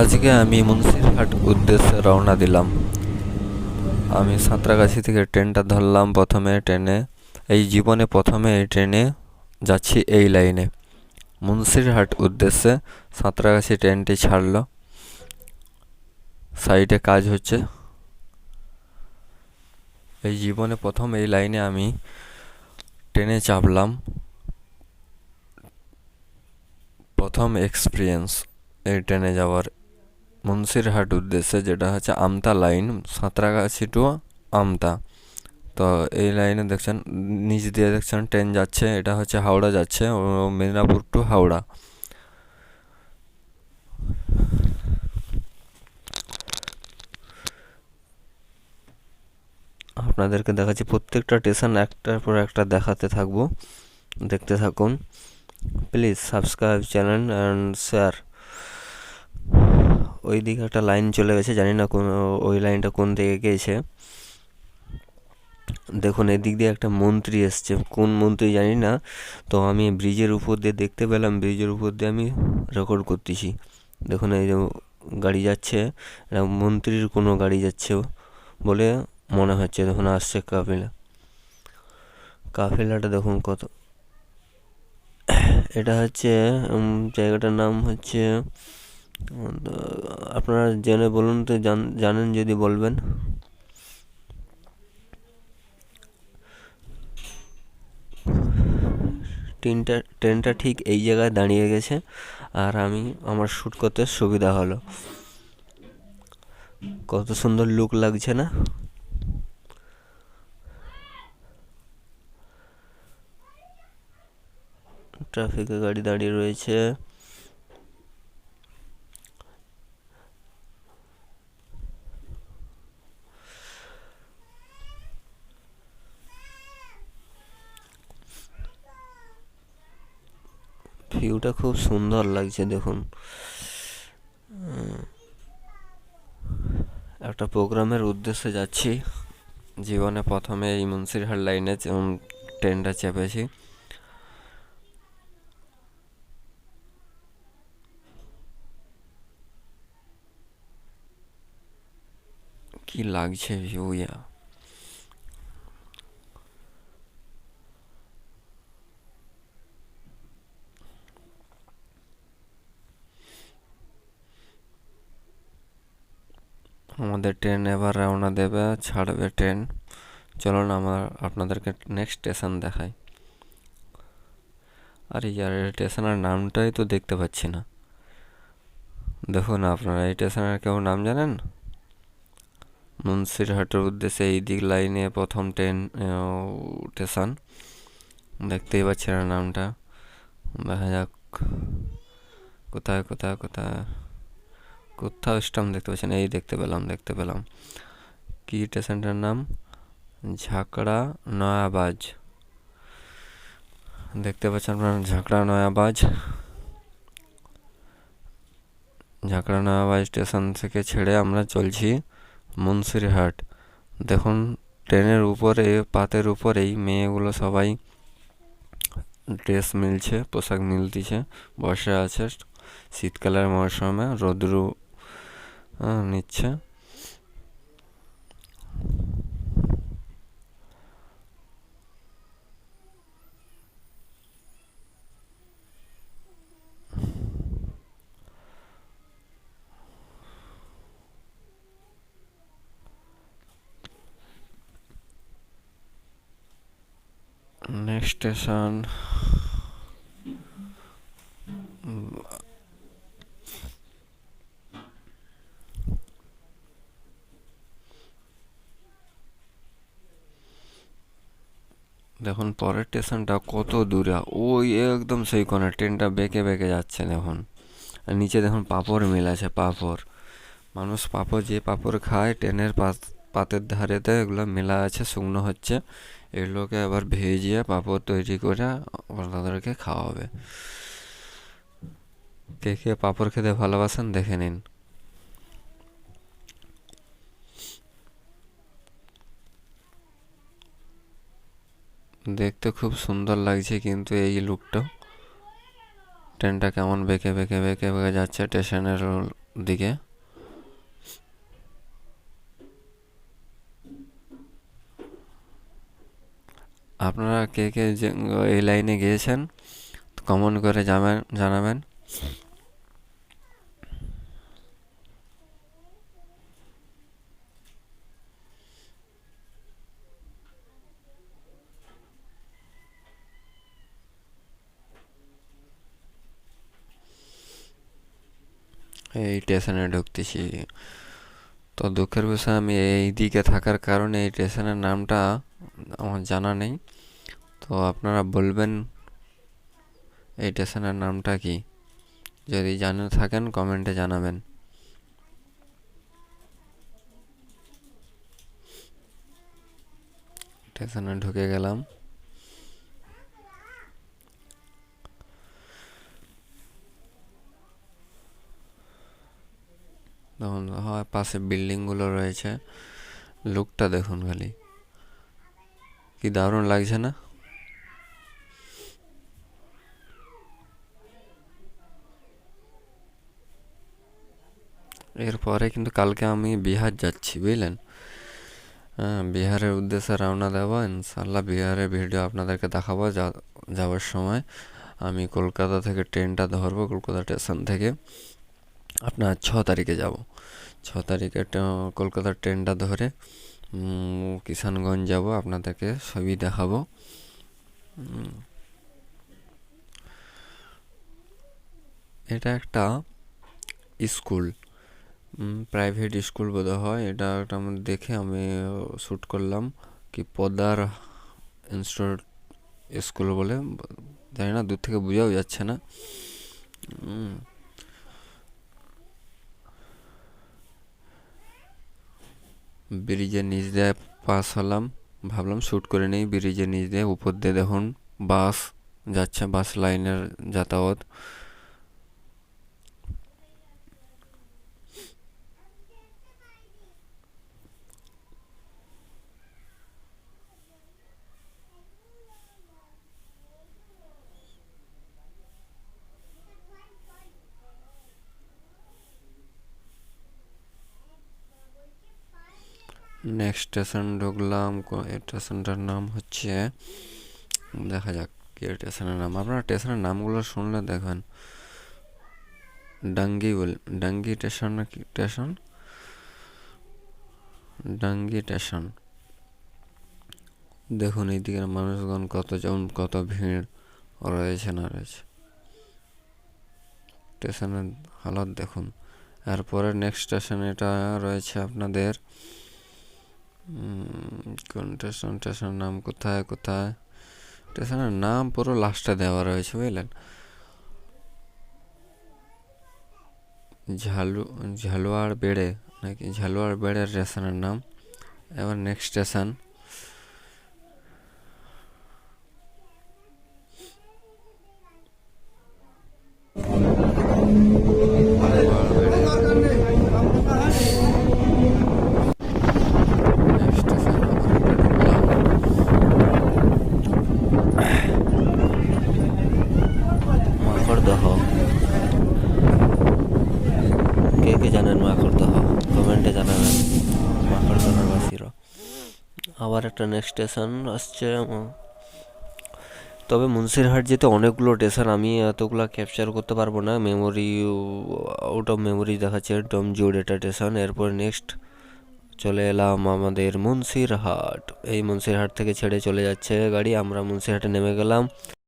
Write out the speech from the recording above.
আজকে আমি মুন্সিরহাট উদ্দেশ্যে রওনা দিলাম। আমি সাঁতরাগাছি থেকে ট্রেনটা ধরলাম প্রথমে ট্রেনে। এই জীবনে প্রথমে এই ট্রেনে যাচ্ছি এই লাইনে। মুন্সিরহাট উদ্দেশ্যে সাঁতরাগাছি ট্রেনটি ছাড়লো। সাইডে কাজ হচ্ছে। এই জীবনে প্রথম এই লাইনে আমি ট্রেনে চাপলাম। প্রথম এক্সপিরিয়েন্স এই ট্রেনে যাওয়ার মুন্সিরহাট উদ্দেশ্যে, যেটা হচ্ছে আমতা লাইন, সাঁতরাগাছি টু আমতা। তো এই লাইনে দেখছেন, নিচ দিয়ে দেখছেন ট্রেন যাচ্ছে, এটা হচ্ছে হাওড়া যাচ্ছে, ও মেদিনীপুর টু হাওড়া। আপনাদেরকে দেখাচ্ছি, প্রত্যেকটা স্টেশন একটার পর একটা দেখাতে থাকব। দেখতে থাকুন। Please subscribe channel and share ওই দিকে একটা লাইন চলে গেছে, জানি না কোন, ওই লাইনটা কোন দিকে গেছে দেখুন, এদিক দিয়ে একটা মন্ত্রী এসছে। কোন মন্ত্রী জানি না, তো আমি ব্রিজের উপর দিয়ে দেখতে পেলাম, ব্রিজের উপর দিয়ে আমি রেকর্ড করতেছি। দেখুন, এই যে গাড়ি যাচ্ছে মন্ত্রীর কোনো গাড়ি যাচ্ছে বলে মনে হচ্ছে। দেখুন, আসছে কাফেলা। কাফেলাটা দেখুন কত, এটা হচ্ছে জায়গাটার নাম হচ্ছে আপনারা জেনে বলুন তো জানেন যদি বলবেন। ট্রেনটা ট্রেনটা ঠিক এই জায়গায় দাঁড়িয়ে গেছে, আর আমি আমার শ্যুট করতে সুবিধা হলো। কত সুন্দর লুক লাগছে না? ট্রাফিকে গাড়ি দাঁড়িয়ে রয়েছে। ভিউটা খুব সুন্দর লাগছে, দেখুন। একটা প্রোগ্রামের উদ্দেশ্যে যাচ্ছি। জীবনে প্রথমে এই মুন্সিরহাট লাইনে ট্রেনটা চেপেছি। কি লাগছে ভিউ আমাদের ট্রেন এবার রওনা দেবে, ছাড়বে ট্রেন চলুন আমার আপনাদেরকে নেক্সট স্টেশন দেখাই। আর ইয়ার স্টেশনের নামটাই তো দেখতে পাচ্ছি না। দেখুন আপনারা, এই স্টেশনের কেউ নাম জানেন? মুন্সিরহাটের উদ্দেশ্যে এই দিক লাইনে প্রথম ট্রেন স্টেশন দেখতেই পাচ্ছি না নামটা। দেখা যাক। কোথায় কোথায় কোথায়? কোথাও স্টাম্প দেখতে পাচ্ছেন, এই দেখতে পেলাম দেখতে পেলাম। কি স্টেশনটার নাম? ঝাঁকড়া নয়াবাজ। দেখতে পাচ্ছেন আপনার, ঝাঁকড়া নয়াবাজ। ঝাঁকড়া নয়াবাজ স্টেশন থেকে ছেড়ে আমরা চলছি মুন্সিরহাট। দেখুন, ট্রেনের উপরে, পাতের উপরেই মেয়েগুলো সবাই ড্রেস মিলছে, পোশাক মিলতিছে, বসে আছে। শীতকালের মরশুমে রোদ্রু নিচ্ছে নেক্সট স্টেশন দেখুন, পরের স্টেশনটা কত দূরে। ওই একদম সেই কোণে ট্রেনটা বেঁকে বেঁকে যাচ্ছে দেখুন। আর নিচে দেখুন, পাপড় মিল আছে, পাপড়। মানুষ পাপড় যে পাপড় খায়, ট্রেনের পাতের ধারেতে এগুলো মেলা আছে, শুকনো হচ্ছে। এগুলোকে আবার ভেজিয়ে পাপড় তৈরি করে তাদেরকে খাওয়াবে। কে কে পাপড় খেতে ভালোবাসেন, দেখে নিন। দেখতে খুব সুন্দর লাগছে কিন্তু এই লুকটা ট্রেনটা কেমন বেঁকে বেঁকে বেঁকে বেঁকে যাচ্ছে স্টেশনের দিকে। আপনারা কে কে এই লাইনে গিয়েছেন, কমেন্ট করে জানাবেন জানাবেন। এই স্টেশনে ঢুকতেছি। তো দুঃখের বিষয়, আমি এই দিকে থাকার কারণে এই স্টেশনের নামটা আমার জানা নেই। তো আপনারা বলবেন, এই স্টেশনের নামটা কি? যদি জানে থাকেন কমেন্টে জানাবেন। স্টেশনে ঢুকে গেলাম। দেখুন, হয়, পাশে বিল্ডিংগুলো রয়েছে। লুকটা দেখুন খালি। কি দারুণ লাগছে না? এরপরে কিন্তু কালকে আমি বিহার যাচ্ছি, বুঝলেন? হ্যাঁ বিহারের উদ্দেশ্যে রওনা দেবো ইনশাল্লাহ বিহারের ভিডিও আপনাদেরকে দেখাবো যাওয়ার সময়। আমি কলকাতা থেকে ট্রেনটা ধরবো, কলকাতা স্টেশন থেকে। আপনার ছ তারিখে যাব। ছ তারিখে কলকাতার ট্রেনটা ধরে কিষানগঞ্জ যাব, আপনাদেরকে সবই দেখাবো। এটা একটা স্কুল প্রাইভেট স্কুল বোধ হয় এটা একটা আমি দেখে আমি শ্যুট করলাম কি পদার ইনস্টিটিউট স্কুল বলে, জানি না, দূর থেকে বোঝাও যাচ্ছে না। ব্রিজের নিচ দিয়ে পাস হলাম। ভাবলাম শ্যুট করে নিই, ব্রিজের নিচ দিয়ে উপর দিয়ে দেখুন, বাস যাচ্ছে, বাস লাইনের যাতায়াত। নেক্সট স্টেশন ঢুকলাম স্টেশনটার নাম হচ্ছে, দেখা যাক কি স্টেশনের নাম। আপনারা স্টেশনের নামগুলো শুনলে দেখবেন। ডাঙ্গি বল ডাঙ্গি স্টেশন না কি স্টেশন ডাঙ্গি স্টেশন দেখুন এইদিকে মানুষগণ কত কতজন কত ভিড় রয়েছে না রয়েছে। স্টেশনের হালত দেখুন। এরপরে নেক্সট স্টেশন এটা রয়েছে আপনাদের কোন স্টেশন স্টেশনের নাম কোথায় কোথায়? স্টেশনের নাম পুরো লাস্টে দেওয়া রয়েছে, বুঝলেন? ঝালু ঝালুয়ার বেড়ে, নাকি ঝালুয়ার বেড়ের স্টেশনের নাম। এবার নেক্সট স্টেশন Next স্টেশন ঢুকলাম মাকড়দহ কে কে জানেন মাকড়দহ কমেন্টে জানাবেন মাকড়দহের বাসীরা আবার একটা নেক্সট স্টেশন আসছে তবে মুন্সিরহাট যেতে অনেকগুলো স্টেশন আমি এতগুলো ক্যাপচার করতে পারব না। মেমোরি আউট অফ মেমোরি দেখাচ্ছে একদম জোর ডেটা স্টেশন এরপর নেক্সট চলে এলাম আমাদের মুন্সিরহাট এই মুন্সিরহাট থেকে ছেড়ে চলে যাচ্ছে গাড়ি, আমরা মুন্সিরহাটে নেমে গেলাম।